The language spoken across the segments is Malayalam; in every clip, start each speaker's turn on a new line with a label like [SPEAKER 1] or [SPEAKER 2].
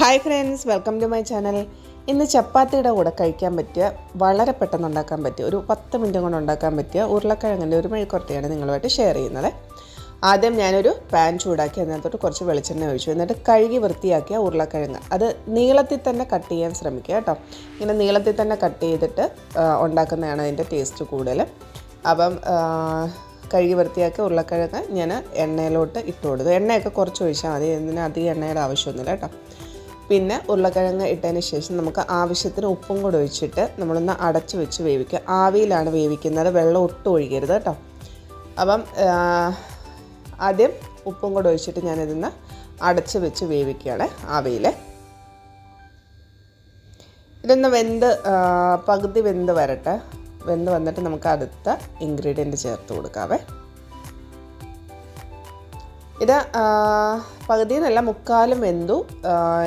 [SPEAKER 1] Hi friends welcome to my channel ഇന്ന് ചപ്പാത്തിയുടെ കൂടെ കഴിക്കാൻ പറ്റിയ വളരെ പെട്ടെന്ന് ഉണ്ടാക്കാൻ പറ്റിയ ഒരു പത്ത് മിനിറ്റ് കൊണ്ട് ഉണ്ടാക്കാൻ പറ്റിയ ഉരുളക്കിഴങ്ങിന്റെ ഒരു മെഴുക്കുറത്തിയാണ് നിങ്ങളുമായിട്ട് ഷെയർ ചെയ്യുന്നത്. ആദ്യം ഞാനൊരു പാൻ ചൂടാക്കി അതിനകത്തോട്ട് കുറച്ച് വെളിച്ചെണ്ണ ഒഴിച്ചു. എന്നിട്ട് കഴുകി വൃത്തിയാക്കിയ ഉരുളക്കിഴങ്ങ്. അത് നീളത്തിൽ തന്നെ കട്ട് ചെയ്യാൻ ശ്രമിക്കുക കേട്ടോ. ഇങ്ങനെ നീളത്തിൽ തന്നെ കട്ട് ചെയ്തിട്ട് ഉണ്ടാക്കുന്നതാണ് അതിന്റെ ടേസ്റ്റ് കൂടുതൽ. അപ്പം കഴുകി വൃത്തിയാക്കിയ ഉരുളക്കിഴങ്ങ് ഞാൻ എണ്ണയിലോട്ട് ഇട്ട് കൊടുത്തു. എണ്ണയൊക്കെ കുറച്ച് ഒഴിച്ചാൽ മതി. ഇതിന് അധികം എണ്ണയുടെ ആവശ്യമൊന്നുമില്ല കേട്ടോ. പിന്നെ ഉരുളക്കിഴങ്ങ് ഇട്ടതിന് ശേഷം നമുക്ക് ആവശ്യത്തിന് ഉപ്പും കൂടെ ഒഴിച്ചിട്ട് നമ്മളൊന്ന് അടച്ചു വെച്ച് വേവിക്കുക. ആവിയിലാണ് വേവിക്കുന്നത്. വെള്ളം ഒട്ടും ഒഴിക്കരുത് കേട്ടോ. അപ്പം ആദ്യം ഉപ്പും കൂടെ ഒഴിച്ചിട്ട് ഞാനിതൊന്ന് അടച്ച് വെച്ച് വേവിക്കുകയാണ് ആവിയിൽ ഇതൊന്ന് വെന്ത് പകുതി വെന്ത് വരട്ടെ. വെന്ത് വന്നിട്ട് നമുക്ക് അടുത്ത ഇൻഗ്രീഡിയന്റ് ചേർത്ത് കൊടുക്കാവേ. ഇത് പകുതി എന്നല്ല മുക്കാലും വെന്തു.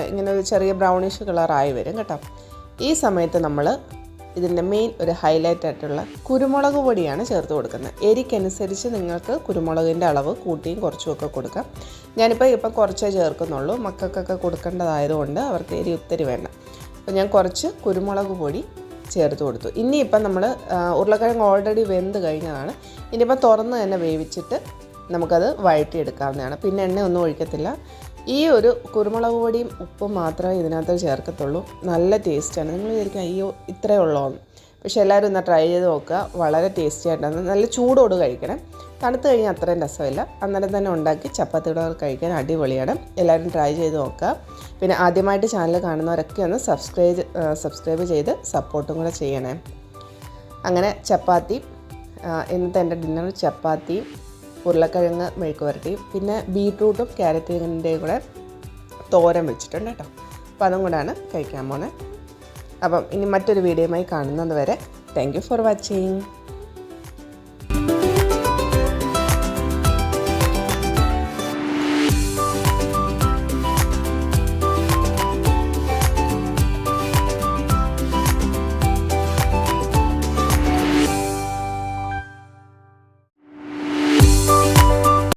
[SPEAKER 1] ഇങ്ങനെ ഒരു ചെറിയ ബ്രൗണിഷ് കളറായി വരും കേട്ടോ. ഈ സമയത്ത് നമ്മൾ ഇതിന്റെ മെയിൻ ഒരു ഹൈലൈറ്റ് ആയിട്ടുള്ള കുരുമുളക് പൊടിയാണ് ചേർത്ത് കൊടുക്കുന്നത്. എരിക്കനുസരിച്ച് നിങ്ങൾക്ക് കുരുമുളകിന്റെ അളവ് കൂട്ടിയും കുറച്ചുമൊക്കെ കൊടുക്കാം. ഞാനിപ്പോൾ ഇപ്പം കുറച്ചേ ചേർക്കുന്നുള്ളൂ. മക്കൾക്കൊക്കെ കൊടുക്കേണ്ടതായതുകൊണ്ട് അവർക്ക് എരി ഒത്തിരി വേണ്ട. അപ്പോൾ ഞാൻ കുറച്ച് കുരുമുളക് പൊടി ചേർത്ത് കൊടുത്തു. ഇനിയിപ്പം നമ്മൾ ഉരുളക്കിഴങ്ങ് ഓൾറെഡി വെന്ത് കഴിഞ്ഞതാണ്. ഇനിയിപ്പം തുറന്ന് തന്നെ വേവിച്ചിട്ട് നമുക്കത് വഴറ്റിയെടുക്കാവുന്നതാണ്. പിന്നെ എണ്ണ ഒന്നും ഒഴിക്കത്തില്ല. ഈ ഒരു കുരുമുളക് പൊടിയും ഉപ്പും മാത്രമേ ഇതിനകത്ത് ചേർക്കത്തുള്ളൂ. നല്ല ടേസ്റ്റാണ്. നിങ്ങൾ വിചാരിക്കാം അയ്യോ ഇത്രയേ ഉള്ളൂ പക്ഷെ എല്ലാവരും ഒന്ന് ട്രൈ ചെയ്ത് നോക്കുക. വളരെ ടേസ്റ്റി ആയിട്ടാണ് നല്ല ചൂടോട് കഴിക്കണം. തണുത്ത് കഴിഞ്ഞാൽ അത്രയും രസമില്ല. അന്നേരം തന്നെ ഉണ്ടാക്കി ചപ്പാത്തിയുടെ കഴിക്കാൻ അടിപൊളിയാണ്. എല്ലാവരും ട്രൈ ചെയ്ത് നോക്കുക. പിന്നെ ആദ്യമായിട്ട് ചാനൽ കാണുന്നവരൊക്കെ ഒന്ന് സബ്സ്ക്രൈബ് സബ്സ്ക്രൈബ് ചെയ്ത് സപ്പോർട്ടും കൂടെ ചെയ്യണേ. അങ്ങനെ ചപ്പാത്തി ഇന്നത്തെ എന്റെ ഡിന്നർ ചപ്പാത്തിയും ഉരുളക്കിഴങ്ങ് മെഴുക്ക് വരട്ടിയും പിന്നെ ബീട്രൂട്ടും ക്യാരറ്റിന്റെയും കൂടെ തോരൻ വെച്ചിട്ടുണ്ട് കേട്ടോ. അപ്പോൾ അതും കൂടാണ് കഴിക്കാൻ പോണേ. അപ്പം ഇനി മറ്റൊരു വീഡിയോയുമായി കാണുന്നത് വരെ താങ്ക് ഫോർ വാച്ചിങ്